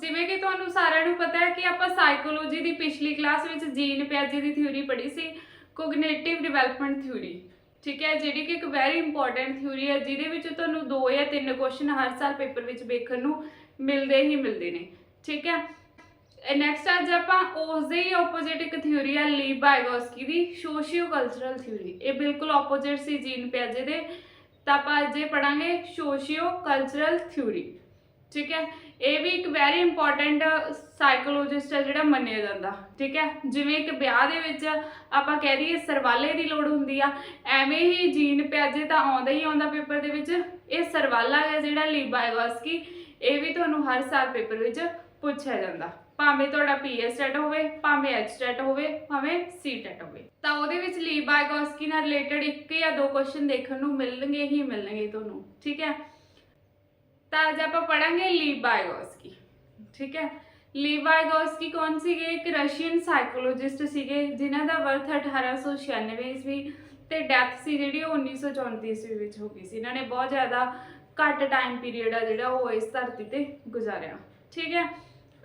ਜਿਵੇਂ ਕਿ ਤੁਹਾਨੂੰ ਸਾਰਿਆਂ ਨੂੰ ਪਤਾ ਹੈ ਕਿ ਆਪਾਂ ਸਾਈਕੋਲੋਜੀ ਦੀ ਪਿਛਲੀ ਕਲਾਸ ਵਿੱਚ ਜੀਨ ਪਿਆਜੇ ਦੀ ਥਿਊਰੀ ਪੜ੍ਹੀ ਸੀ ਕੋਗਨੀਟਿਵ ਡਿਵੈਲਪਮੈਂਟ ਥਿਊਰੀ ਠੀਕ ਹੈ, ਜਿਹੜੀ ਕਿ ਇੱਕ ਵੈਰੀ ਇੰਪੋਰਟੈਂਟ ਥਿਊਰੀ ਹੈ, ਜਿਹਦੇ ਵਿੱਚ ਤੁਹਾਨੂੰ ਦੋ ਜਾਂ ਤਿੰਨ ਕੁਐਸਚਨ ਹਰ ਸਾਲ ਪੇਪਰ ਵਿੱਚ ਵੇਖਣ ਨੂੰ ਮਿਲਦੇ ਹੀ ਮਿਲਦੇ ਨੇ, ਠੀਕ ਹੈ। ਨੈਕਸਟ ਅੱਜ ਆਪਾਂ ਉਸ ਦੇ ਹੀ ਆਪੋਜ਼ਿਟ ਇੱਕ ਥਿਊਰੀ ਆ ਲੀ ਬਾਇਗੋਸਕੀ ਦੀ ਸੋਸ਼ੀਓ ਕਲਚਰਲ ਥਿਊਰੀ ਇਹ ਬਿਲਕੁਲ ਆਪੋਜ਼ਿਟ ਸੀ ਜੀਨ ਪਿਆਜੇ ਦੇ, ਤਾਂ ਆਪਾਂ ਅੱਜ ਇਹ ਪੜਾਂਗੇ ਸੋਸ਼ੀਓ ਕਲਚਰਲ ਥਿਊਰੀ ਠੀਕ ਹੈ। ਇਹ ਵੀ ਇੱਕ ਵੈਰੀ ਇੰਪੋਰਟੈਂਟ ਸਾਈਕੋਲੋਜਿਸਟ ਹੈ ਜਿਹੜਾ ਮੰਨਿਆ ਜਾਂਦਾ, ਠੀਕ ਹੈ? ਜਿਵੇਂ ਇੱਕ ਵਿਆਹ ਦੇ ਵਿੱਚ ਆਪਾਂ ਕਹਿ ਦਈਏ ਸਰਵਾਲੇ ਦੀ ਲੋੜ ਹੁੰਦੀ ਆ, ਐਵੇਂ ਹੀ ਜੀਨ ਪਿਆਜੇ ਤਾਂ ਆਉਂਦਾ ਹੀ ਆਉਂਦਾ ਪੇਪਰ ਦੇ ਵਿੱਚ। ਇਹ ਸਰਵਾਲਾ ਹੈ ਜਿਹੜਾ ਲੀਬਾਇਗੋਸਕੀ ਇਹ ਵੀ ਤੁਹਾਨੂੰ ਹਰ ਸਾਲ ਪੇਪਰ ਵਿੱਚ ਪੁੱਛਿਆ ਜਾਂਦਾ। ਭਾਵੇਂ ਤੁਹਾਡਾ ਪੀਐਸ ਟੈਟ ਹੋਵੇ, ਭਾਵੇਂ ਐਚ ਟੈਟ ਹੋਵੇ, ਭਾਵੇਂ ਸੀ ਟੈਟ ਹੋਵੇ। ਤਾਂ ਉਹਦੇ ਵਿੱਚ ਲੀਬਾਇਗੋਸਕੀ ਨਾਲ ਰਿਲੇਟਡ ਇੱਕ ਜਾਂ ਦੋ ਕੁਐਸਚਨ ਦੇਖਣ ਨੂੰ ਮਿਲਣਗੇ ਹੀ ਮਿਲਣਗੇ ਤੁਹਾਨੂੰ, ਠੀਕ ਹੈ? ਤਾਂ ਅੱਜ ਆਪਾਂ ਪੜਾਂਗੇ ਲੀਬਾਇਗੋਸਕੀ ਠੀਕ ਹੈ? ਲੀਬਾਇਗੋਸਕੀ ਕੌਣ ਸੀਗੇ? ਇੱਕ ਰਸ਼ੀਅਨ ਸਾਈਕੋਲੋਜਿਸਟ ਸੀਗੇ, ਜਿਨ੍ਹਾਂ ਦਾ ਬਰਥ 1896 ਈਸਵੀ ਤੇ ਡੈਥ ਸੀ ਜਿਹੜੀ ਉਹ 1934 ਈਸਵੀ ਵਿੱਚ ਹੋ ਗਈ ਸੀ। ਇਹਨਾਂ ਨੇ ਬਹੁਤ ਜ਼ਿਆਦਾ ਘੱਟ ਟਾਈਮ ਪੀਰੀਅਡ ਆ ਜਿਹੜਾ ਉਹ ਇਸ ਧਰਤੀ ਤੇ ਗੁਜ਼ਾਰਿਆ। ਠੀਕ ਹੈ?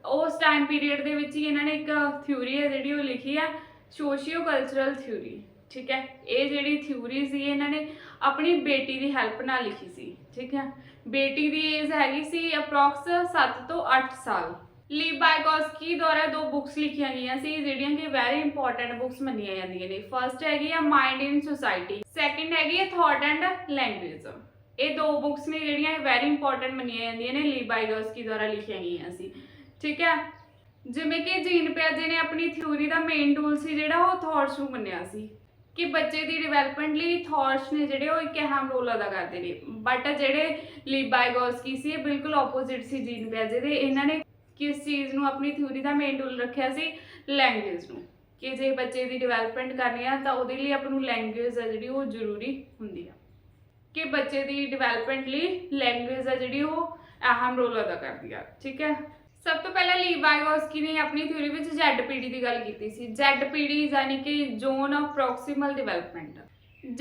ਉਸ ਟਾਈਮ ਪੀਰੀਅਡ ਦੇ ਵਿੱਚ ਹੀ ਇਹਨਾਂ ਨੇ ਇੱਕ ਥਿਊਰੀ ਹੈ ਜਿਹੜੀ ਉਹ ਲਿਖੀ ਹੈ ਸੋਸ਼ੀਓ ਕਲਚਰਲ ਥਿਊਰੀ ਠੀਕ ਹੈ? ਇਹ ਜਿਹੜੀ ਥਿਊਰੀ ਸੀ, ਇਹਨਾਂ ਨੇ ਆਪਣੀ ਬੇਟੀ ਦੀ ਹੈਲਪ ਨਾਲ ਲਿਖੀ ਸੀ, ਠੀਕ ਹੈ? ਬੇਟੀ ਦੀ ਏਜ ਹੈਗੀ ਸੀ ਅਪਰੋਕਸ 7 ਤੋਂ 8 ਸਾਲ। ਲੀ ਬਾਇਗੋਸਕੀ ਦੁਆਰਾ ਦੋ ਬੁੱਕਸ ਲਿਖੀਆਂ ਗਈਆਂ ਸੀ, ਜਿਹੜੀਆਂ ਕਿ ਵੈਰੀ ਇੰਪੋਰਟੈਂਟ ਬੁੱਕਸ ਮੰਨੀਆਂ ਜਾਂਦੀਆਂ ਨੇ। ਫਰਸਟ ਹੈਗੀ ਆ ਮਾਈਂਡ ਇਨ ਸੋਸਾਇਟੀ ਸੈਕੰਡ ਹੈਗੀ ਹੈ ਥਾਟ ਐਂਡ ਲੈਂਗੁਏਜ ਇਹ ਦੋ ਬੁੱਕਸ ਨੇ ਜਿਹੜੀਆਂ ਵੈਰੀ ਇੰਪੋਰਟੈਂਟ ਮੰਨੀਆਂ ਜਾਂਦੀਆਂ ਨੇ ਲੀ ਬਾਇਗੋਸਕੀ ਦੁਆਰਾ ਲਿਖੀਆਂ ਗਈਆਂ ਸੀ। ਠੀਕ ਹੈ? ਜਿਵੇਂ ਕਿ ਜੀਨ ਪਿਆਜੇ ਨੇ ਆਪਣੀ ਥਿਊਰੀ ਦਾ ਮੇਨ ਟੂਲ ਸੀ, ਜਿਹੜਾ ਉਹ ਥਾਟਸ ਨੂੰ ਮੰਨਿਆ ਸੀ। ਕਿ ਬੱਚੇ ਦੀ ਡਿਵੈਲਪਮੈਂਟ ਲਈ ਥਾਟਸ ਨੇ ਜਿਹੜੇ ਉਹ ਇੱਕ ਅਹਿਮ ਰੋਲ ਅਦਾ ਕਰਦੇ ਨੇ। ਬਟ ਜਿਹੜੇ ਲੀਬਾਇਗੋਸਕੀ ਸੀ, ਇਹ ਬਿਲਕੁਲ ਆਪੋਜ਼ਿਟ ਸੀ ਜੀਨ ਪਿਆਜੇ ਦੇ। ਇਹਨਾਂ ਨੇ ਕਿਸ ਚੀਜ਼ ਨੂੰ ਆਪਣੀ ਥਿਊਰੀ ਦਾ ਮੇਨ ਟੂਲ ਰੱਖਿਆ ਸੀ? ਲੈਂਗੁਏਜ ਨੂੰ। ਕਿ ਜੇ ਬੱਚੇ ਦੀ ਡਿਵੈਲਪਮੈਂਟ ਕਰਨੀ ਆ, ਤਾਂ ਉਹਦੇ ਲਈ ਆਪਾਂ ਨੂੰ ਲੈਂਗੁਏਜ ਆ ਜਿਹੜੀ ਉਹ ਜ਼ਰੂਰੀ ਹੁੰਦੀ ਆ। ਕਿ ਬੱਚੇ ਦੀ ਡਿਵੈਲਪਮੈਂਟ ਲਈ ਲੈਂਗੁਏਜ ਆ ਜਿਹੜੀ ਉਹ ਅਹਿਮ ਰੋਲ ਅਦਾ ਕਰਦੀ ਆ। ਠੀਕ ਹੈ? ਸਭ ਤੋਂ ਪਹਿਲਾਂ ਲੀ ਬਾਇਗੋਸਕੀ ਨੇ ਆਪਣੀ ਥਿਊਰੀ ਵਿੱਚ ZPD ਦੀ ਗੱਲ ਕੀਤੀ ਸੀ। ZPD ਯਾਨੀ ਕਿ zone of proximal development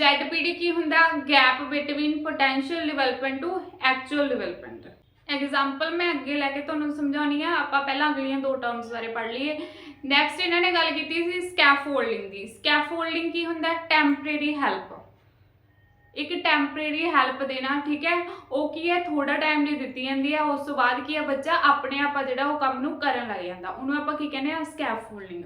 ZPD ਕੀ ਹੁੰਦਾ? Gap between potential development to actual development example ਮੈਂ ਅੱਗੇ ਲੈ ਕੇ ਤੁਹਾਨੂੰ ਸਮਝਾਉਣੀ ਆ। ਆਪਾਂ ਪਹਿਲਾਂ ਅਗਲੀਆਂ ਦੋ ਟਰਮਸ ਬਾਰੇ ਪੜ੍ਹ ਲਈਏ। ਨੈਕਸਟ ਇਹਨਾਂ ਨੇ ਗੱਲ ਕੀਤੀ ਸੀ ਸਕੈਫੋਲਡਿੰਗ ਦੀ। ਸਕੈਫੋਲਡਿੰਗ ਕੀ ਹੁੰਦਾ? ਟੈਂਪਰੇਰੀ ਹੈਲਪ ਇੱਕ ਟੈਂਪਰੇਰੀ ਹੈਲਪ ਦੇਣਾ, ਠੀਕ ਹੈ? ਉਹ ਕੀ ਹੈ? ਥੋੜਾ ਟਾਈਮ ਲਈ ਦਿੱਤੀ ਜਾਂਦੀ ਹੈ। ਉਸ ਤੋਂ ਬਾਅਦ ਕੀ ਹੈ ਬੱਚਾ? ਆਪਣੇ ਆਪ ਆ ਜਿਹੜਾ ਉਹ ਕੰਮ ਨੂੰ ਕਰਨ ਲੱਗ ਜਾਂਦਾ। ਉਹਨੂੰ ਆਪਾਂ ਕੀ ਕਹਿੰਦੇ ਆ ਸਕੈਫੋਲਡਿੰਗ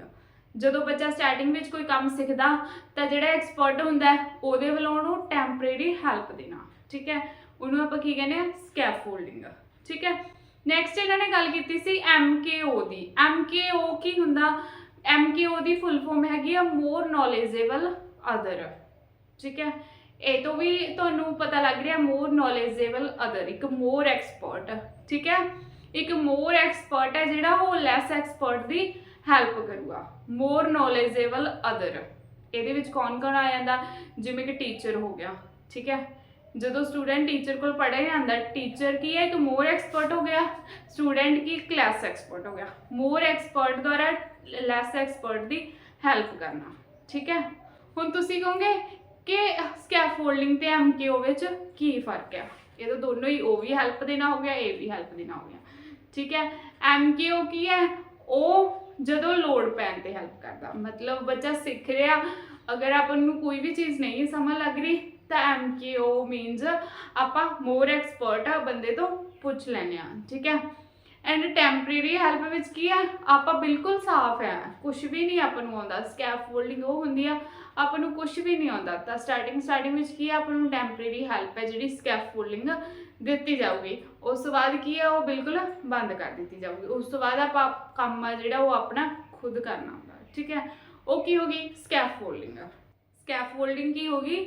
ਜਦੋਂ ਬੱਚਾ ਸਟਾਰਟਿੰਗ ਵਿੱਚ ਕੋਈ ਕੰਮ ਸਿੱਖਦਾ, ਤਾਂ ਜਿਹੜਾ ਐਕਸਪਰਟ ਹੁੰਦਾ ਉਹਦੇ ਵੱਲੋਂ ਉਹਨੂੰ ਟੈਂਪਰੇਰੀ ਹੈਲਪ ਦੇਣਾ। ਠੀਕ ਹੈ? ਉਹਨੂੰ ਆਪਾਂ ਕੀ ਕਹਿੰਦੇ ਆ ਸਕੈਫੋਲਡਿੰਗ ਠੀਕ ਹੈ? ਨੈਕਸਟ ਇਹਨਾਂ ਨੇ ਗੱਲ ਕੀਤੀ ਸੀ MKO ਦੀ। MKO ਕੀ ਹੁੰਦਾ? MKO ਦੀ ਫੁੱਲ ਫਾਰਮ ਹੈਗੀ ਆ ਮੋਰ ਨੋਲੇਜੇਬਲ ਅਦਰ ਠੀਕ ਹੈ? ਇਹ ਤੋਂ ਵੀ ਤੁਹਾਨੂੰ ਪਤਾ ਲੱਗ ਰਿਹਾ ਮੋਰ ਨੋਲੇਜੇਬਲ ਅਦਰ ਇੱਕ ਮੋਰ ਐਕਸਪਰਟ ਠੀਕ ਹੈ? ਇੱਕ ਮੋਰ ਐਕਸਪਰਟ ਹੈ ਜਿਹੜਾ ਉਹ ਲੈਸ ਐਕਸਪਰਟ ਦੀ ਹੈਲਪ ਕਰੂਗਾ। ਮੋਰ ਨੋਲੇਜੇਬਲ ਅਦਰ ਇਹਦੇ ਵਿੱਚ ਕੌਣ ਕੌਣ ਆ ਜਾਂਦਾ? ਜਿਵੇਂ ਕਿ ਟੀਚਰ ਹੋ ਗਿਆ, ਠੀਕ ਹੈ? ਜਦੋਂ ਸਟੂਡੈਂਟ ਟੀਚਰ ਕੋਲ ਪੜ੍ਹਿਆ ਜਾਂਦਾ ਟੀਚਰ ਕੀ ਹੈ? ਇੱਕ ਮੋਰ ਐਕਸਪਰਟ ਹੋ ਗਿਆ। ਸਟੂਡੈਂਟ ਕੀ? ਕਲਾਸ ਐਕਸਪਰਟ ਹੋ ਗਿਆ। ਮੋਰ ਐਕਸਪਰਟ ਦੁਆਰਾ ਲੈਸ ਐਕਸਪਰਟ ਦੀ ਹੈਲਪ ਕਰਨਾ, ਠੀਕ ਹੈ? ਹੁਣ ਤੁਸੀਂ ਕਹੋਗੇ ਕਿ ਸਕੈਫੋਲਡਿੰਗ ਤੇ ਐਮਕੇਓ ਵਿੱਚ ਕੀ ਫ਼ਰਕ ਹੈ ਇਹ ਤਾਂ ਦੋਨੋਂ ਹੀ, ਉਹ ਵੀ ਹੈਲਪ ਦੇਣਾ ਹੋ ਗਿਆ, ਇਹ ਵੀ ਹੈਲਪ ਦੇਣਾ ਹੋ ਗਿਆ। ਠੀਕ ਹੈ? ਐਮਕੇਓ ਕੀ ਹੈ? ਉਹ ਜਦੋਂ ਲੋਡ ਪੈਣ ਤੇ ਹੈਲਪ ਕਰਦਾ। ਮਤਲਬ ਬੱਚਾ ਸਿੱਖ ਰਿਹਾ, ਅਗਰ ਆਪਾਂ ਨੂੰ ਕੋਈ ਵੀ ਚੀਜ਼ ਨਹੀਂ ਸਮਝ ਲੱਗ ਰਹੀ, ਤਾਂ ਐਮਕੇਓ ਮੀਨਸ ਆਪਾਂ ਮੋਰ ਐਕਸਪਰਟ ਆ, ਬੰਦੇ ਤੋਂ ਪੁੱਛ ਲੈਣੇ ਆ ਠੀਕ ਹੈ? ਐਂਡ ਟੈਂਪਰੇਰੀ ਹੈਲਪ ਵਿੱਚ ਕੀ ਹੈ? ਆਪਾਂ ਬਿਲਕੁਲ ਸਾਫ਼ ਹੈ। ਕੁਝ ਵੀ ਨਹੀਂ ਆਪਾਂ ਨੂੰ ਆਉਂਦਾ। ਸਕੈਫੋਲਡਿੰਗ ਉਹ ਹੁੰਦੀ ਆ ਆਪਾਂ ਨੂੰ ਕੁਝ ਵੀ ਨਹੀਂ ਆਉਂਦਾ। ਤਾਂ ਸਟਾਰਟਿੰਗ ਸਟਾਰਟਿੰਗ ਵਿੱਚ ਕੀ ਹੈ ਆਪਾਂ ਨੂੰ ਟੈਂਪਰੇਰੀ ਹੈਲਪ ਹੈ, ਜਿਹੜੀ ਸਕੈਫੋਲਡਿੰਗ ਦਿੱਤੀ ਜਾਊਗੀ। ਉਸ ਤੋਂ ਬਾਅਦ ਕੀ ਹੈ ਉਹ ਬਿਲਕੁਲ ਬੰਦ ਕਰ ਦਿੱਤੀ ਜਾਊਗੀ। ਉਸ ਤੋਂ ਬਾਅਦ ਆਪਾਂ ਕੰਮ ਆ ਜਿਹੜਾ, ਉਹ ਆਪਣਾ ਖੁਦ ਕਰਨਾ ਹੁੰਦਾ। ਠੀਕ ਹੈ? ਉਹ ਕੀ ਹੋਗੀ ਸਕੈਫੋਲਡਿੰਗ ਸਕੈਫੋਲਡਿੰਗ ਕੀ ਹੋਗੀ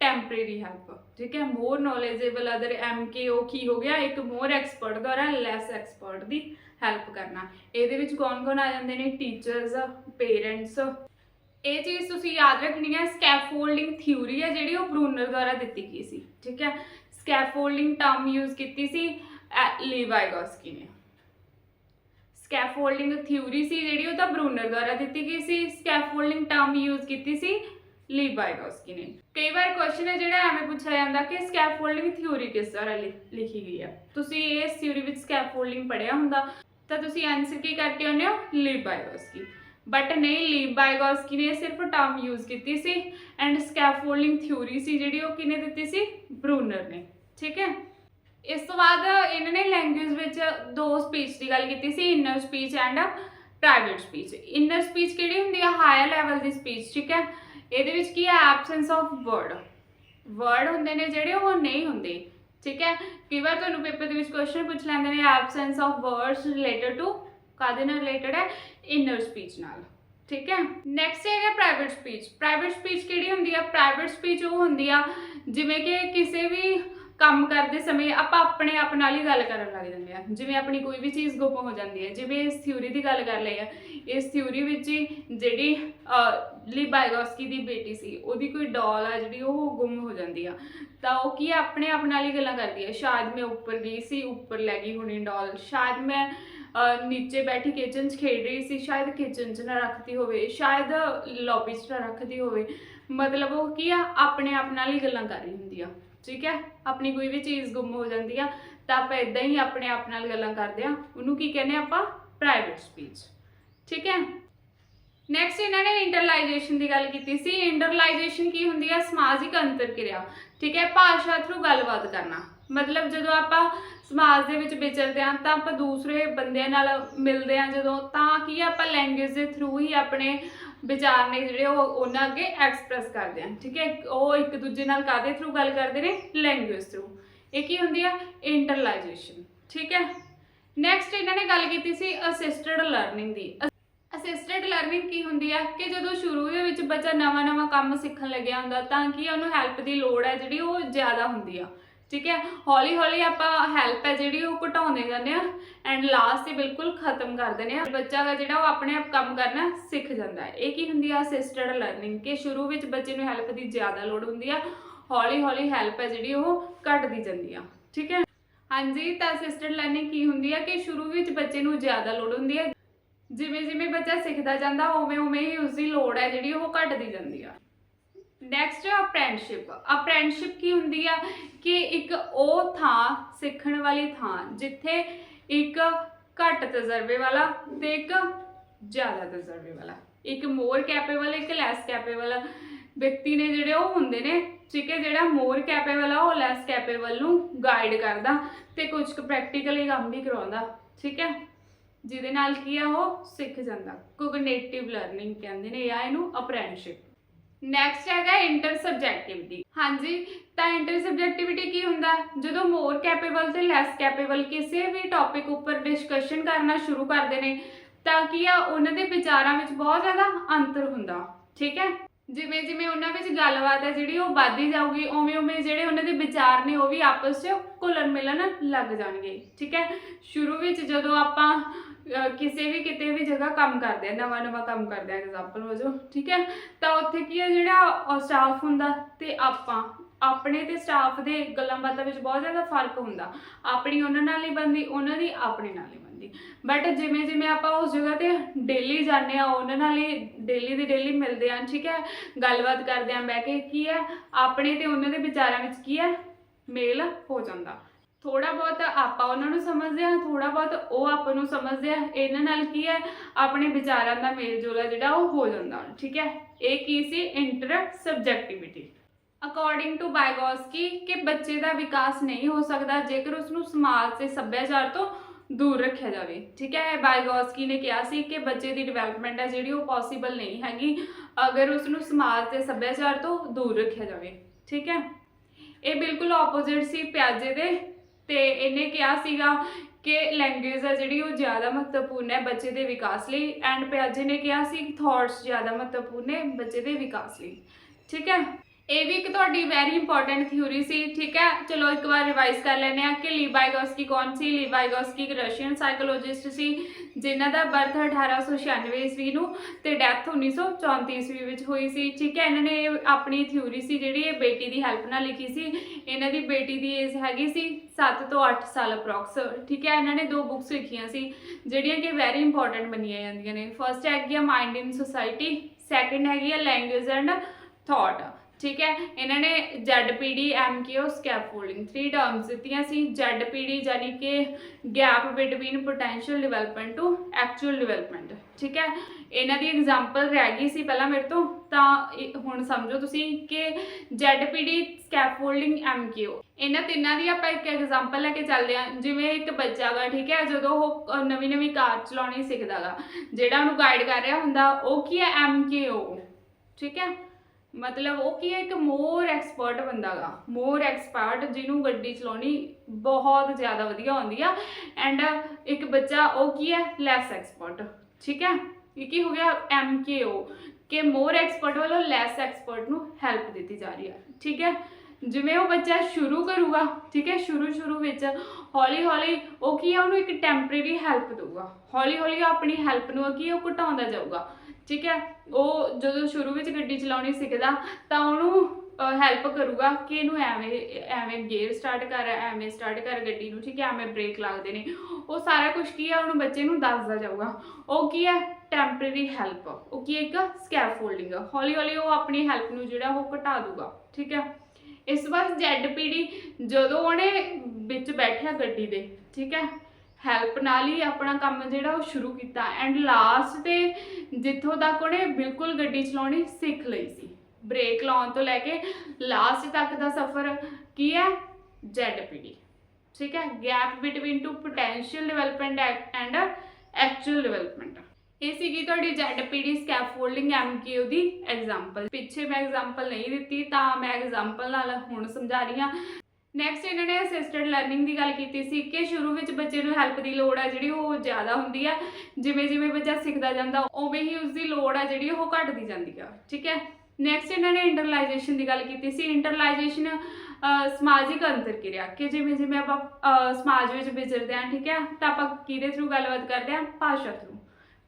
ਟੈਂਪਰੇਰੀ ਹੈਲਪ ਠੀਕ ਹੈ? ਮੋਰ ਨੋਲੇਜੇਬਲ ਅਦਰ ਐਮਕੇਓ ਕੀ ਹੋ ਗਿਆ? ਇੱਕ ਮੋਰ ਐਕਸਪਰਟ ਦੁਆਰਾ ਲੈਸ ਐਕਸਪਰਟ ਦੀ ਹੈਲਪ ਕਰਨਾ। ਇਹਦੇ ਵਿੱਚ ਕੌਣ ਕੌਣ ਆ ਜਾਂਦੇ ਨੇ? ਟੀਚਰਸ ਪੇਰੈਂਟਸ ਇਹ ਚੀਜ਼ ਤੁਸੀਂ ਯਾਦ ਰੱਖਣੀ ਹੈ ਸਕੈਫੋਲਡਿੰਗ ਥਿਊਰੀ ਹੈ ਜਿਹੜੀ ਉਹ ਬਰੂਨਰ ਦੁਆਰਾ ਦਿੱਤੀ ਗਈ ਸੀ, ਠੀਕ ਹੈ? ਸਕੈਫੋਲਡਿੰਗ ਟਰਮ ਯੂਜ਼ ਕੀਤੀ ਸੀ ਲੀਵਾਈਗੋਸਕੀ ਨੇ। ਸਕੈਫੋਲਡਿੰਗ ਥਿਊਰੀ ਸੀ ਜਿਹੜੀ ਉਹ ਤਾਂ ਬਰੂਨਰ ਦੁਆਰਾ ਦਿੱਤੀ ਗਈ ਸੀ ਸਕੈਫੋਲਡਿੰਗ ਟਰਮ ਯੂਜ਼ ਕੀਤੀ ਸੀ ਲੀਬਾਇਗੋਸਕੀ ਨੇ। ਕਈ ਵਾਰ ਕੁਐਸਚਨ ਹੈ ਜਿਹੜਾ ਐਵੇਂ ਪੁੱਛਿਆ ਜਾਂਦਾ ਕਿ ਸਕੈਫੋਲਡਿੰਗ ਥਿਊਰੀ ਕਿਸ ਤਰ੍ਹਾਂ ਲਿ- ਲਿਖੀ ਗਈ ਹੈ? ਤੁਸੀਂ ਇਸ ਥਿਊਰੀ ਵਿੱਚ ਸਕੈਫੋਲਡਿੰਗ ਪੜ੍ਹਿਆ ਹੁੰਦਾ, ਤਾਂ ਤੁਸੀਂ ਆਨਸਰ ਕੀ ਕਰਕੇ ਆਉਂਦੇ ਹੋ? ਲੀਵ ਬਾਇਗੋਸਕੀ ਬਟ ਨਹੀਂ ਲੀਵ ਬਾਇਗੋਸਕੀ ਨੇ ਸਿਰਫ ਟਰਮ ਯੂਜ਼ ਕੀਤੀ ਸੀ ਐਂਡ ਸਕੈਫੋਲਡਿੰਗ ਥਿਊਰੀ ਸੀ ਜਿਹੜੀ ਉਹ ਕਿਹਨੇ ਦਿੱਤੀ ਸੀ? ਬਰੂਨਰ ਨੇ। ਠੀਕ ਹੈ? ਇਸ ਤੋਂ ਬਾਅਦ ਇਹਨਾਂ ਨੇ ਲੈਂਗੁਏਜ ਵਿੱਚ ਦੋ ਸਪੀਚ ਦੀ ਗੱਲ ਕੀਤੀ ਸੀ inner speech and private speech inner speech ਕਿਹੜੀ ਹੁੰਦੀ ਹੈ ਹਾਇਰ ਲੈਵਲ ਦੀ ਸਪੀਚ ਠੀਕ ਹੈ? ਇਹਦੇ ਵਿੱਚ ਕੀ ਹੈ? ਐਬਸੈਂਸ ਆਫ ਵਰਡ ਵਰਡ ਹੁੰਦੇ ਨੇ ਜਿਹੜੇ ਉਹ ਨਹੀਂ ਹੁੰਦੇ, ਠੀਕ ਹੈ? ਕਈ ਵਾਰ ਤੁਹਾਨੂੰ ਪੇਪਰ ਦੇ ਵਿੱਚ ਕੁਐਸਚਨ ਪੁੱਛ ਲੈਂਦੇ ਨੇ absence of words related to ਕਾਦੇ ਨਾਲ ਰਿਲੇਟਡ ਹੈ? ਇਨਰ ਸਪੀਚ ਨਾਲ। ਠੀਕ ਹੈ? ਨੈਕਸਟ ਹੈਗਾ ਪ੍ਰਾਈਵੇਟ ਸਪੀਚ ਪ੍ਰਾਈਵੇਟ ਸਪੀਚ ਕਿਹੜੀ ਹੁੰਦੀ ਆ? ਪ੍ਰਾਈਵੇਟ ਸਪੀਚ ਉਹ ਹੁੰਦੀ ਆ ਜਿਵੇਂ ਕਿ ਕਿਸੇ ਵੀ ਕੰਮ ਕਰਦੇ ਸਮੇਂ ਆਪਾਂ ਆਪਣੇ ਆਪ ਨਾਲ ਹੀ ਗੱਲ ਕਰਨ ਲੱਗ ਜਾਂਦੇ ਆ। ਜਿਵੇਂ ਆਪਣੀ ਕੋਈ ਵੀ ਚੀਜ਼ ਗੁੰਮ ਹੋ ਜਾਂਦੀ ਹੈ ਜਿਵੇਂ ਇਸ ਥਿਊਰੀ ਦੀ ਗੱਲ ਕਰ ਲਈ ਆ ਇਸ ਥਿਊਰੀ ਵਿੱਚ ਹੀ ਜਿਹੜੀ ਲੀ ਬਾਇਗੋਸਕੀ ਦੀ ਬੇਟੀ ਸੀ ਉਹਦੀ ਕੋਈ ਡਾਲ ਆ ਜਿਹੜੀ ਉਹ ਗੁੰਮ ਹੋ ਜਾਂਦੀ ਆ। ਤਾਂ ਉਹ ਕੀ ਆ, ਆਪਣੇ ਆਪ ਨਾਲ ਹੀ ਗੱਲਾਂ ਕਰਦੀ ਹੈ ਸ਼ਾਇਦ ਮੈਂ ਉੱਪਰ ਗਈ ਸੀ ਉੱਪਰ ਲੈ ਗਈ ਹੋਣੀ ਡਾਲ। ਸ਼ਾਇਦ ਮੈਂ ਨੀਚੇ ਬੈਠੀ ਕਿਚਨ 'ਚ ਖੇਡ ਰਹੀ ਸੀ, ਸ਼ਾਇਦ ਕਿਚਨ 'ਚ ਨਾ ਰੱਖਦੀ ਹੋਵੇ, ਸ਼ਾਇਦ ਲੌਬੀ 'ਚ ਨਾ ਰੱਖਦੀ ਹੋਵੇ। ਮਤਲਬ ਉਹ ਕੀ ਆ, ਆਪਣੇ ਆਪ ਨਾਲ ਹੀ ਗੱਲਾਂ ਕਰ ਰਹੀ ਹੁੰਦੀ ਆ, ਠੀਕ ਹੈ? ਆਪਣੀ ਕੋਈ ਵੀ ਚੀਜ਼ ਗੁੰਮ ਹੋ ਜਾਂਦੀ ਆ, ਤਾਂ ਆਪਾਂ ਇਦਾਂ ਹੀ ਆਪਣੇ ਆਪ ਨਾਲ ਗੱਲਾਂ ਕਰਦੇ ਆ। ਉਹਨੂੰ ਕੀ ਕਹਿੰਦੇ ਆਪਾਂ? ਪ੍ਰਾਈਵੇਟ ਸਪੀਚ ਠੀਕ ਹੈ? ਨੈਕਸਟ ਇਹਨਾਂ ਨੇ ਇੰਟਰਲਾਈਜੇਸ਼ਨ ਦੀ ਗੱਲ ਕੀਤੀ ਸੀ। ਇੰਟਰਲਾਈਜੇਸ਼ਨ ਕੀ ਹੁੰਦੀ ਹੈ ਸਮਾਜਿਕ ਅੰਤਰਕਿਰਿਆ ਠੀਕ ਹੈ? ਭਾਸ਼ਾ ਥਰੂ ਗੱਲਬਾਤ ਕਰਨਾ। ਮਤਲਬ ਜਦੋਂ ਆਪਾਂ ਸਮਾਜ ਦੇ ਵਿੱਚ ਵਿਚਰਦੇ ਹਾਂ ਤਾਂ ਆਪਾਂ ਦੂਸਰੇ ਬੰਦਿਆਂ ਨਾਲ ਮਿਲਦੇ ਹਾਂ ਜਦੋਂ, ਤਾਂ ਕੀ ਆਪਾਂ ਲੈਂਗੁਏਜ ਦੇ ਥਰੂ ਹੀ ਆਪਣੇ ਵਿਚਾਰ ਨੇ ਜਿਹੜੇ ਉਹ ਉਹਨਾਂ ਅੱਗੇ ਐਕਸਪ੍ਰੈਸ ਕਰਦੇ ਹਾਂ, ਠੀਕ ਹੈ? ਉਹ ਇੱਕ ਦੂਜੇ ਨਾਲ ਕਾਦੇ ਥਰੂ ਗੱਲ ਕਰਦੇ ਨੇ? ਲੈਂਗੁਏਜ ਥਰੂ ਇਹ ਕੀ ਹੁੰਦੀ ਆ? ਇੰਟਰਲਾਈਜੇਸ਼ਨ ਠੀਕ ਹੈ? ਨੈਕਸਟ ਇਹਨਾਂ ਨੇ ਗੱਲ ਕੀਤੀ ਸੀ ਅਸਿਸਟਡ ਲਰਨਿੰਗ ਦੀ। ਅਸਿਸਟਡ ਲਰਨਿੰਗ ਕੀ ਹੁੰਦੀ ਆ? ਕਿ ਜਦੋਂ ਸ਼ੁਰੂ ਦੇ ਵਿੱਚ ਬੱਚਾ ਨਵਾਂ-ਨਵਾਂ ਕੰਮ ਸਿੱਖਣ ਲੱਗਿਆ ਹੁੰਦਾ ਤਾਂ ਕੀ ਉਹਨੂੰ ਹੈਲਪ ਦੀ ਲੋੜ ਹੈ ਜਿਹੜੀ ਉਹ ਜ਼ਿਆਦਾ ਹੁੰਦੀ ਆ। ਠੀਕ ਹੈ? ਹੌਲੀ-ਹੌਲੀ ਆਪਾਂ ਹੈਲਪ ਹੈ ਜਿਹੜੀ ਉਹ ਘਟਾਉਂਦੇ ਜਾਂਦੇ ਆ ਐਂਡ ਲਾਸਟ ਤੇ ਬਿਲਕੁਲ ਖਤਮ ਕਰ ਦਿੰਦੇ ਆ ਬੱਚਾ ਦਾ ਜਿਹੜਾ ਉਹ ਆਪਣੇ ਆਪ ਕੰਮ ਕਰਨਾ ਸਿੱਖ ਜਾਂਦਾ ਹੈ। ਇਹ ਕੀ ਹੁੰਦੀ ਆ? ਅਸਿਸਟਡ ਲਰਨਿੰਗ ਕਿ ਸ਼ੁਰੂ ਵਿੱਚ ਬੱਚੇ ਨੂੰ ਹੈਲਪ ਦੀ ਜ਼ਿਆਦਾ ਲੋੜ ਹੁੰਦੀ ਆ। ਹੌਲੀ-ਹੌਲੀ ਹੈਲਪ ਹੈ ਜਿਹੜੀ ਉਹ ਘਟਦੀ ਜਾਂਦੀ ਆ। ਠੀਕ ਹੈ? ਹਾਂਜੀ, ਤਾਂ ਅਸਿਸਟਡ ਲਰਨਿੰਗ ਕੀ ਹੁੰਦੀ ਆ ਕਿ ਸ਼ੁਰੂ ਵਿੱਚ ਬੱਚੇ ਨੂੰ ਜ਼ਿਆਦਾ ਲੋੜ ਹੁੰਦੀ ਹੈ ਜਿਵੇਂ ਜਿਵੇਂ ਬੱਚਾ ਸਿੱਖਦਾ ਜਾਂਦਾ, ਉਵੇਂ ਉਵੇਂ ਹੀ ਉਸ ਦੀ ਲੋੜ ਹੈ ਜਿਹੜੀ ਉਹ ਘਟਦੀ ਜਾਂਦੀ ਆ। ਨੈਕਸਟ ਅਪ੍ਰੈਂਟਿਸਸ਼ਿਪ ਅਪ੍ਰੈਂਟਿਸਸ਼ਿਪ ਕੀ ਹੁੰਦੀ ਆ? ਕਿ ਇੱਕ ਉਹ ਥਾਂ ਸਿੱਖਣ ਵਾਲੀ ਥਾਂ ਜਿੱਥੇ ਇੱਕ ਘੱਟ ਤਜਰਬੇ ਵਾਲਾ ਤੇ ਇੱਕ ਜ਼ਿਆਦਾ ਤਜਰਬੇ ਵਾਲਾ। ਇੱਕ ਮੋਰ ਕੈਪੇਬਲ ਇੱਕ ਲੈਸ ਕੈਪੇਬਲ ਵਿਅਕਤੀ ਨੇ ਜਿਹੜੇ ਉਹ ਹੁੰਦੇ ਨੇ, ਠੀਕ ਹੈ? ਜਿਹੜਾ ਮੋਰ ਕੈਪੇਬਲ ਆ, ਉਹ ਲੈਸ ਕੈਪੇਬਲ ਨੂੰ ਗਾਈਡ ਕਰਦਾ ਤੇ ਕੁਝ ਕੁ ਪ੍ਰੈਕਟੀਕਲੀ ਕੰਮ ਵੀ ਕਰਾਉਂਦਾ, ਠੀਕ ਹੈ? ਜਿਹਦੇ ਨਾਲ ਕੀ ਆ? ਉਹ ਸਿੱਖ ਜਾਂਦਾ। ਕੋਗਨੀਟਿਵ ਲਰਨਿੰਗ ਕਹਿੰਦੇ ਨੇ ਜਾਂ ਇਹਨੂੰ ਅਪ੍ਰੈਂਟਿਸਸ਼ਿਪ ਨੈਕਸਟ ਹੈਗਾ ਇੰਟਰ ਸਬਜੈਕਟਿਵਿਟੀ ਹਾਂਜੀ, ਤਾਂ ਇੰਟਰ ਸਬਜੈਕਟਿਵਿਟੀ ਕੀ ਹੁੰਦਾ? ਜਦੋਂ ਮੋਰ ਕੈਪੇਬਲ ਤੇ ਲੈਸ ਕੈਪੇਬਲ ਕਿਸੇ ਵੀ ਟੌਪਿਕ ਉੱਪਰ ਡਿਸਕਸ਼ਨ ਕਰਨਾ ਸ਼ੁਰੂ ਕਰਦੇ ਨੇ, ਤਾਂ ਕੀ ਆ, ਉਹਨਾਂ ਦੇ ਵਿਚਾਰਾਂ ਵਿੱਚ ਬਹੁਤ ਜ਼ਿਆਦਾ ਅੰਤਰ ਹੁੰਦਾ। ਠੀਕ ਹੈ? ਜਿਵੇਂ ਜਿਵੇਂ ਉਹਨਾਂ ਵਿੱਚ ਗੱਲਬਾਤ ਹੈ ਜਿਹੜੀ ਉਹ ਵੱਧਦੀ ਜਾਊਗੀ, ਉਵੇਂ ਉਵੇਂ ਜਿਹੜੇ ਉਹਨਾਂ ਦੇ ਵਿਚਾਰ ਨੇ ਉਹ ਵੀ ਆਪਸ 'ਚ ਘੁਲਣ ਮਿਲਣ ਲੱਗ ਜਾਣਗੇ। ਠੀਕ ਹੈ? ਸ਼ੁਰੂ ਵਿੱਚ ਜਦੋਂ ਆਪਾਂ ਅਹ, ਕਿਸੇ ਵੀ ਕਿਤੇ ਵੀ ਜਗ੍ਹਾ ਕੰਮ ਕਰਦੇ ਆ ਨਵਾਂ ਨਵਾਂ ਕੰਮ ਕਰਦੇ ਆ ਐਗਜ਼ਾਮਪਲ ਵਜੋਂ ਠੀਕ ਹੈ? ਤਾਂ ਉੱਥੇ ਕੀ ਹੈ ਜਿਹੜਾ ਸਟਾਫ ਹੁੰਦਾ ਤੇ ਆਪਾਂ ਆਪਣੇ ਤੇ ਸਟਾਫ ਦੇ ਗੱਲਾਂ ਬਾਤਾਂ ਵਿੱਚ ਬਹੁਤ ਜ਼ਿਆਦਾ ਫ਼ਰਕ ਹੁੰਦਾ। ਆਪਣੀ ਉਹਨਾਂ ਨਾਲ ਨਹੀਂ ਬਣਦੀ ਉਹਨਾਂ ਦੀ ਆਪਣੇ ਨਾਲ ਨਹੀਂ ਬਣਦੀ। ਬਟ ਜਿਵੇਂ ਜਿਵੇਂ ਆਪਾਂ ਉਸ ਜਗ੍ਹਾ ਤੇ ਡੇਲੀ ਜਾਂਦੇ ਆ ਉਹਨਾਂ ਨਾਲ ਹੀ ਡੇਲੀ ਦੀ ਡੇਲੀ ਮਿਲਦੇ ਆ ਠੀਕ ਹੈ? ਗੱਲਬਾਤ ਕਰਦੇ ਆ ਬਹਿ ਕੇ ਕੀ ਹੈ? ਆਪਣੇ ਤੇ ਉਹਨਾਂ ਦੇ ਵਿਚਾਰਾਂ ਵਿੱਚ ਕੀ ਹੈ? ਮੇਲ ਹੋ ਜਾਂਦਾ। ਥੋੜਾ ਬਹੁਤ ਆਪਾਂ ਉਹਨਾਂ ਨੂੰ ਸਮਝਦੇ ਹਾਂ ਥੋੜਾ ਬਹੁਤ ਉਹ ਆਪਾਂ ਨੂੰ ਸਮਝਦੇ ਆ ਇਹਨਾਂ ਨਾਲ ਕੀ ਹੈ? ਆਪਣੇ ਵਿਚਾਰਾਂ ਦਾ ਮੇਲ ਜੋਲ ਹੈ ਜਿਹੜਾ ਉਹ ਹੋ ਜਾਂਦਾ ਠੀਕ ਹੈ? ਇਹ ਕੀ ਸੀ? Intersubjectivity according to Vygotsky ਕਿ ਬੱਚੇ ਦਾ ਵਿਕਾਸ ਨਹੀਂ ਹੋ ਸਕਦਾ ਜੇਕਰ ਉਸ ਨੂੰ ਸਮਾਜ ਤੇ ਸੱਭਿਆਚਾਰ ਤੋਂ ਦੂਰ ਰੱਖਿਆ ਜਾਵੇ, ਠੀਕ ਹੈ? ਬਾਇਗੋਸਕੀ ਨੇ ਕਿਹਾ ਸੀ ਕਿ ਬੱਚੇ ਦੀ ਡਿਵੈਲਪਮੈਂਟ ਹੈ ਜਿਹੜੀ ਉਹ ਪੋਸੀਬਲ ਨਹੀਂ ਹੈਗੀ, ਅਗਰ ਉਸ ਨੂੰ ਸਮਾਜ ਤੇ ਸੱਭਿਆਚਾਰ ਤੋਂ ਦੂਰ ਰੱਖਿਆ ਜਾਵੇ, ਠੀਕ ਹੈ? ਇਹ ਬਿਲਕੁਲ ਆਪੋਜ਼ਿਟ ਸੀ ਪਿਆਜੇ ਦੇ। ਤੇ ਇਹਨੇ ਕਿਹਾ ਸੀਗਾ ਕਿ ਲੈਂਗੁਏਜ ਹੈ ਜਿਹੜੀ ਉਹ ਜ਼ਿਆਦਾ ਮਹੱਤਵਪੂਰਨ ਹੈ ਬੱਚੇ ਦੇ ਵਿਕਾਸ ਲਈ ਐਂਡ ਪਿਆਜੇ ਨੇ ਕਿਹਾ ਸੀ ਥਾਟਸ ਜ਼ਿਆਦਾ ਮਹੱਤਵਪੂਰਨ ਹੈ ਬੱਚੇ ਦੇ ਵਿਕਾਸ ਲਈ। ਠੀਕ ਹੈ? ਇਹ ਵੀ ਇੱਕ ਤੁਹਾਡੀ ਵੈਰੀ ਇੰਪੋਰਟੈਂਟ ਥਿਊਰੀ ਸੀ, ਠੀਕ ਹੈ? ਚਲੋ ਇੱਕ ਵਾਰ ਰਿਵਾਈਜ਼ ਕਰ ਲੈਂਦੇ ਆ ਕਿ ਲੀਬਾਈਗੋਸਕੀ ਕੌਣ ਸੀ? ਲੀਬਾਇਗੋਸਕੀ ਇੱਕ ਰਸ਼ੀਅਨ ਸਾਈਕੋਲੋਜਿਸਟ ਸੀ, ਜਿਨ੍ਹਾਂ ਦਾ ਬਰਥ 1896 ਈਸਵੀ ਨੂੰ ਤੇ ਡੈਥ 1934 ਈਸਵੀ ਵਿੱਚ ਹੋਈ ਸੀ, ਠੀਕ ਹੈ? ਇਹਨਾਂ ਨੇ ਆਪਣੀ ਥਿਊਰੀ ਸੀ ਜਿਹੜੀ ਇਹ ਬੇਟੀ ਦੀ ਹੈਲਪ ਨਾਲ ਲਿਖੀ ਸੀ। ਇਹਨਾਂ ਦੀ ਬੇਟੀ ਦੀ ਏਜ ਹੈਗੀ ਸੀ 7 ਤੋਂ 8 ਸਾਲ ਅਪਰੋਕਸ ਠੀਕ ਹੈ? ਇਹਨਾਂ ਨੇ ਦੋ ਬੁੱਕਸ ਲਿਖੀਆਂ ਸੀ, ਜਿਹੜੀਆਂ ਕਿ ਵੈਰੀ ਇੰਪੋਰਟੈਂਟ ਮੰਨੀਆਂ ਜਾਂਦੀਆਂ ਨੇ। ਫਰਸਟ ਹੈਗੀ ਆ ਮਾਈਂਡ ਇਨ ਸੋਸਾਇਟੀ ਸੈਕੰਡ ਹੈਗੀ ਆ ਲੈਂਗੁਏਜ ਐਂਡ ਥਾਟ ਠੀਕ ਹੈ? ਇਹਨਾਂ ਨੇ ZPD MKO ਸਕੈਫੋਲਡਿੰਗ 3 ਟਰਮਸ ਦਿੱਤੀਆਂ ਸੀ। ZPD ਯਾਨੀ ਕਿ gap between potential development to actual development ਠੀਕ ਹੈ? ਇਹਨਾਂ ਦੀ ਐਗਜ਼ਾਮਪਲ ਰਹਿ ਗਈ ਸੀ ਪਹਿਲਾਂ ਮੇਰੇ ਤੋਂ। ਤਾਂ ਹੁਣ ਸਮਝੋ ਤੁਸੀਂ ਕਿ ZPD ਸਕੈਫੋਲਡਿੰਗ MKO ਇਹਨਾਂ ਤਿੰਨਾਂ ਦੀ ਆਪਾਂ ਇੱਕ ਐਗਜ਼ਾਮਪਲ ਲੈ ਕੇ ਚੱਲਦੇ ਹਾਂ। ਜਿਵੇਂ ਇੱਕ ਬੱਚਾ ਗਾ, ਠੀਕ ਹੈ? ਜਦੋਂ ਉਹ ਨਵੀਂ ਨਵੀਂ ਕਾਰ ਚਲਾਉਣੀ ਸਿੱਖਦਾ ਗਾ, ਜਿਹੜਾ ਉਹਨੂੰ ਗਾਈਡ ਕਰ ਰਿਹਾ ਹੁੰਦਾ, ਉਹ ਕੀ ਹੈ? MKO ਠੀਕ ਹੈ? ਮਤਲਬ ਉਹ ਕੀ ਹੈ, ਇੱਕ ਮੋਰ ਐਕਸਪਰਟ ਬੰਦਾ ਗਾ। ਮੋਰ ਐਕਸਪਰਟ ਜਿਹਨੂੰ ਗੱਡੀ ਚਲਾਉਣੀ ਬਹੁਤ ਜ਼ਿਆਦਾ ਵਧੀਆ ਆਉਂਦੀ ਆ। ਐਂਡ ਇੱਕ ਬੱਚਾ ਉਹ ਕੀ ਹੈ ਲੈਸ ਐਕਸਪਰਟ ਠੀਕ ਹੈ? ਇਹ ਕੀ ਹੋ ਗਿਆ ਐਮ ਕੇ ਓ ਕਿ ਮੋਰ ਐਕਸਪਰਟ ਵੱਲੋਂ ਲੈਸ ਐਕਸਪਰਟ ਨੂੰ ਹੈਲਪ ਦਿੱਤੀ ਜਾ ਰਹੀ ਹੈ ਠੀਕ ਹੈ? ਜਿਵੇਂ ਉਹ ਬੱਚਾ ਸ਼ੁਰੂ ਕਰੂਗਾ, ਠੀਕ ਹੈ? ਸ਼ੁਰੂ ਸ਼ੁਰੂ ਵਿੱਚ ਹੌਲੀ ਹੌਲੀ ਉਹ ਕੀ ਹੈ, ਉਹਨੂੰ ਇੱਕ ਟੈਂਪਰੇਰੀ ਹੈਲਪ ਦੇਊਗਾ। ਹੌਲੀ ਹੌਲੀ ਉਹ ਆਪਣੀ ਹੈਲਪ ਨੂੰ ਕੀ ਉਹ ਘਟਾਉਂਦਾ ਜਾਊਗਾ। ਠੀਕ ਹੈ, ਉਹ ਜਦੋਂ ਸ਼ੁਰੂ ਵਿੱਚ ਗੱਡੀ ਚਲਾਉਣੀ ਸਿੱਖਦਾ, ਤਾਂ ਉਹਨੂੰ ਹੈਲਪ ਕਰੂਗਾ ਕਿ ਇਹਨੂੰ ਐਵੇਂ ਐਵੇਂ ਗੇਅਰ ਸਟਾਰਟ ਕਰ, ਐਵੇਂ ਸਟਾਰਟ ਕਰ ਗੱਡੀ ਨੂੰ, ਠੀਕ ਹੈ, ਐਵੇਂ ਬ੍ਰੇਕ ਲੱਗਦੇ ਨੇ। ਉਹ ਸਾਰਾ ਕੁਝ ਕੀ ਹੈ, ਉਹਨੂੰ ਬੱਚੇ ਨੂੰ ਦੱਸਦਾ ਜਾਊਗਾ। ਉਹ ਕੀ ਹੈ ਟੈਂਪਰੇਰੀ ਹੈਲਪ ਉਹ ਕੀ ਹੈ ਇੱਕ ਸਕੈਫੋਲਡਿੰਗ ਹੌਲੀ ਹੌਲੀ ਉਹ ਆਪਣੀ ਹੈਲਪ ਨੂੰ ਜਿਹੜਾ ਉਹ ਘਟਾ ਦੂਗਾ, ਠੀਕ ਹੈ। ਇਸ ਵਾਰ ਬਾਅਦ ਪੀੜੀ ਜਦੋਂ ਉਹਨੇ ਵਿੱਚ ਬੈਠਿਆ ਗੱਡੀ ਦੇ, ਠੀਕ ਹੈ ਹੈਲਪ ਨਾਲ ਹੀ ਆਪਣਾ ਕੰਮ ਜਿਹੜਾ ਉਹ ਸ਼ੁਰੂ ਕੀਤਾ। ਐਂਡ ਲਾਸਟ ਤੇ ਜਿੱਥੋਂ ਤੱਕ ਉਹਨੇ ਬਿਲਕੁਲ ਗੱਡੀ ਚਲਾਉਣੀ ਸਿੱਖ ਲਈ ਸੀ। ਬ੍ਰੇਕ ਲਾਉਣ ਤੋਂ ਲੈ ਕੇ ਲਾਸਟ ਤੱਕ ਦਾ ਸਫ਼ਰ ਕੀ ਹੈ? ZPD ਠੀਕ ਹੈ? Gap between to potential development and actual development ਇਹ ਸੀਗੀ ਤੁਹਾਡੀ ZPD ਸਕੈਫੋਲਡਿੰਗ MKO ਦੀ ਐਗਜ਼ਾਮਪਲ ਪਿੱਛੇ ਮੈਂ ਐਗਜ਼ਾਮਪਲ ਨਹੀਂ ਦਿੱਤੀ, ਤਾਂ ਮੈਂ ਐਗਜ਼ਾਮਪਲ ਨਾਲ ਹੁਣ ਸਮਝਾ ਰਹੀ ਹਾਂ। ਨੈਕਸਟ ਇਹਨਾਂ ਨੇ ਅਸਿਸਟਡ ਲਰਨਿੰਗ ਦੀ ਗੱਲ ਕੀਤੀ ਸੀ ਕਿ ਸ਼ੁਰੂ ਵਿੱਚ ਬੱਚੇ ਨੂੰ ਹੈਲਪ ਦੀ ਲੋੜ ਹੈ ਜਿਹੜੀ ਉਹ ਜ਼ਿਆਦਾ ਹੁੰਦੀ ਆ। ਜਿਵੇਂ ਜਿਵੇਂ ਬੱਚਾ ਸਿੱਖਦਾ ਜਾਂਦਾ, ਉਵੇਂ ਹੀ ਉਸ ਦੀ ਲੋੜ ਆ ਜਿਹੜੀ ਉਹ ਘਟਦੀ ਜਾਂਦੀ ਆ। ਠੀਕ ਹੈ? ਨੈਕਸਟ ਇਹਨਾਂ ਨੇ ਇੰਟਰਲਾਈਜੇਸ਼ਨ ਦੀ ਗੱਲ ਕੀਤੀ ਸੀ। ਇੰਟਰਲਾਈਜੇਸ਼ਨ ਸਮਾਜਿਕ ਅੰਤਰਕਿਰਿਆ ਕਿ ਜਿਵੇਂ ਜਿਵੇਂ ਆਪਾਂ ਸਮਾਜ ਵਿੱਚ ਵਿਚਰਦੇ ਹਾਂ, ਠੀਕ ਹੈ? ਤਾਂ ਆਪਾਂ ਕਿਹਦੇ ਥਰੂ ਗੱਲਬਾਤ ਕਰਦੇ ਹਾਂ? ਭਾਸ਼ਾ ਥਰੂ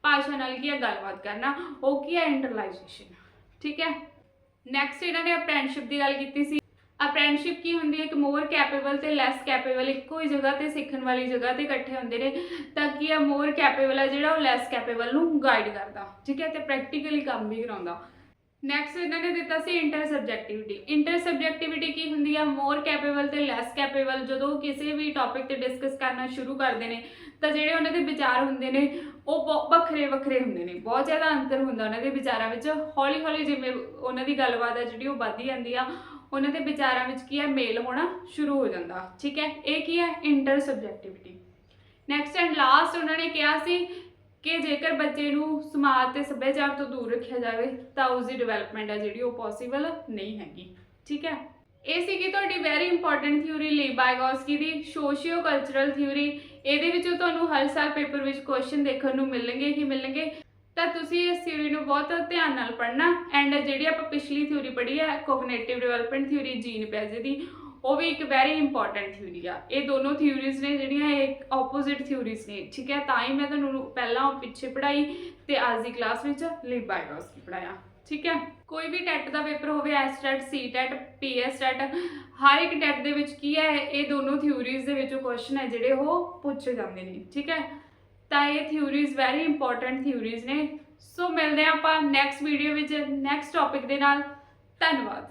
ਭਾਸ਼ਾ ਨਾਲ ਕੀ ਹੈ? ਗੱਲਬਾਤ ਕਰਨਾ। ਉਹ ਕੀ ਹੈ? ਇੰਟਰਲਾਈਜੇਸ਼ਨ ਠੀਕ ਹੈ? ਨੈਕਸਟ ਇਹਨਾਂ ਨੇ ਅਪ੍ਰੈਂਟਿਸਸ਼ਿਪ ਦੀ ਗੱਲ ਕੀਤੀ ਸੀ। ਅਪ੍ਰੈਂਟਿਸਸ਼ਿਪ ਕੀ ਹੁੰਦੀ ਹੈ? ਇੱਕ ਮੋਰ ਕੈਪੇਬਲ ਤੇ ਲੈਸ ਕੈਪੇਬਲ ਇੱਕੋ ਹੀ ਜਗ੍ਹਾ ਤੇ ਸਿੱਖਣ ਵਾਲੀ ਜਗ੍ਹਾ ਤੇ ਇਕੱਠੇ ਹੁੰਦੇ ਨੇ, ਤਾਂ ਕਿ ਹੈ ਮੋਰ ਕੈਪੇਬਲ ਆ ਜਿਹੜਾ ਉਹ ਲੈਸ ਕੈਪੇਬਲ ਨੂੰ ਗਾਈਡ ਕਰਦਾ। ਠੀਕ ਹੈ? ਤੇ ਪ੍ਰੈਕਟੀਕਲੀ ਕੰਮ ਵੀ ਕਰਾਉਂਦਾ। ਨੈਕਸਟ ਇਹਨਾਂ ਨੇ ਦਿੱਤਾ ਸੀ ਇੰਟਰ ਸਬਜੈਕਟਿਵਿਟੀ ਇੰਟਰ ਸਬਜੈਕਟਿਵਿਟੀ ਕੀ ਹੁੰਦੀ ਆ? ਮੋਰ ਕੈਪੇਬਲ ਤੇ ਲੈਸ ਕੈਪੇਬਲ ਜਦੋਂ ਉਹ ਕਿਸੇ ਵੀ ਟੌਪਿਕ ਤੇ ਡਿਸਕਸ ਕਰਨਾ ਸ਼ੁਰੂ ਕਰਦੇ ਨੇ, ਤਾਂ ਜਿਹੜੇ ਉਹਨਾਂ ਦੇ ਵਿਚਾਰ ਹੁੰਦੇ ਨੇ, ਉਹ ਬਹੁ- ਵੱਖਰੇ ਵੱਖਰੇ ਹੁੰਦੇ ਨੇ। ਬਹੁਤ ਜ਼ਿਆਦਾ ਅੰਤਰ ਹੁੰਦਾ ਉਹਨਾਂ ਦੇ ਵਿਚਾਰਾਂ ਵਿੱਚ। ਹੌਲੀ ਹੌਲੀ ਜਿਵੇਂ ਉਹਨਾਂ ਦੀ ਗੱਲਬਾਤ ਆ ਜਿਹੜੀ ਉਹ ਵੱਧਦੀ ਜਾਂਦੀ ਆ ਉਹਨਾਂ ਦੇ ਵਿਚਾਰਾਂ ਵਿੱਚ ਕੀ ਹੈ, ਮੇਲ ਹੋਣਾ ਸ਼ੁਰੂ ਹੋ ਜਾਂਦਾ। ਠੀਕ ਹੈ? ਇਹ ਕੀ ਹੈ? Intersubjectivity next and last ਉਹਨਾਂ ਨੇ ਕਿਹਾ ਸੀ ਕਿ ਜੇਕਰ ਬੱਚੇ ਨੂੰ ਸਮਾਜ ਤੇ ਸੱਭਿਆਚਾਰ ਤੋਂ ਦੂਰ ਰੱਖਿਆ ਜਾਵੇ, ਤਾਂ ਉਸ ਦੀ ਡਿਵੈਲਪਮੈਂਟ ਹੈ ਜਿਹੜੀ ਉਹ ਪੋਸੀਬਲ ਨਹੀਂ ਹੈਗੀ। ਠੀਕ ਹੈ? ਇਹ ਸੀਗੀ ਤੁਹਾਡੀ ਵੈਰੀ ਇੰਪੋਰਟੈਂਟ ਥਿਊਰੀ ਲੀ ਬਾਇਗੋਸਕੀ ਦੀ ਸੋਸ਼ੀਓ ਕਲਚਰਲ ਥਿਊਰੀ ਇਹਦੇ ਵਿੱਚੋਂ ਤੁਹਾਨੂੰ ਹਰ ਸਾਲ ਪੇਪਰ ਵਿੱਚ ਕੁਐਸਚਨ ਦੇਖਣ ਨੂੰ ਮਿਲਣਗੇ, ਹੀ ਮਿਲਣਗੇ। ਤਾਂ ਤੁਸੀਂ ਇਸ ਥਿਊਰੀ ਨੂੰ ਬਹੁਤ ਧਿਆਨ ਨਾਲ ਪੜ੍ਹਨਾ। ਐਂਡ ਜਿਹੜੀ ਆਪਾਂ ਪਿਛਲੀ ਥਿਊਰੀ ਪੜ੍ਹੀ ਹੈ ਕੋਗਨੀਟਿਵ ਡਿਵੈਲਪਮੈਂਟ ਥਿਊਰੀ ਜੀਨ ਪਿਆਜੇ ਦੀ, ਉਹ ਵੀ ਇੱਕ ਵੈਰੀ ਇੰਪੋਰਟੈਂਟ ਥਿਊਰੀ ਆ। ਇਹ ਦੋਨੋਂ ਥਿਊਰੀਜ਼ ਨੇ, ਜਿਹੜੀਆਂ ਇੱਕ ਆਪੋਜ਼ਿਟ ਥਿਊਰੀਜ਼ ਨੇ। ਠੀਕ ਹੈ, ਤਾਂ ਹੀ ਮੈਂ ਤੁਹਾਨੂੰ ਪਹਿਲਾਂ ਪਿੱਛੇ ਪੜ੍ਹਾਈ ਤੇ ਅੱਜ ਦੀ ਕਲਾਸ ਵਿੱਚ ਲਿਵ ਬਾਇਓਸਕੀ ਪੜ੍ਹਾਇਆ। ਠੀਕ ਹੈ, ਕੋਈ ਵੀ ਟੈਟ ਦਾ ਪੇਪਰ ਹੋਵੇ S TET C TET PS TET ਹਰ ਇੱਕ ਟੈਟ ਦੇ ਵਿੱਚ ਕੀ ਹੈ, ਇਹ ਦੋਨੋਂ ਥਿਊਰੀਜ਼ ਦੇ ਵਿੱਚੋਂ ਕੁਐਸਚਨ ਹੈ ਜਿਹੜੇ ਉਹ ਪੁੱਛੇ ਜਾਂਦੇ ਨੇ। ਠੀਕ ਹੈ ਤਾਂ ਇਹ ਥਿਊਰੀਜ਼ ਵੈਰੀ ਇੰਪੋਰਟੈਂਟ ਥਿਊਰੀਜ਼ ਨੇ। ਸੋ ਮਿਲਦੇ ਹਾਂ ਆਪਾਂ ਨੈਕਸਟ ਵੀਡੀਓ ਵਿੱਚ ਨੈਕਸਟ ਟੌਪਿਕ ਦੇ ਨਾਲ। ਧੰਨਵਾਦ।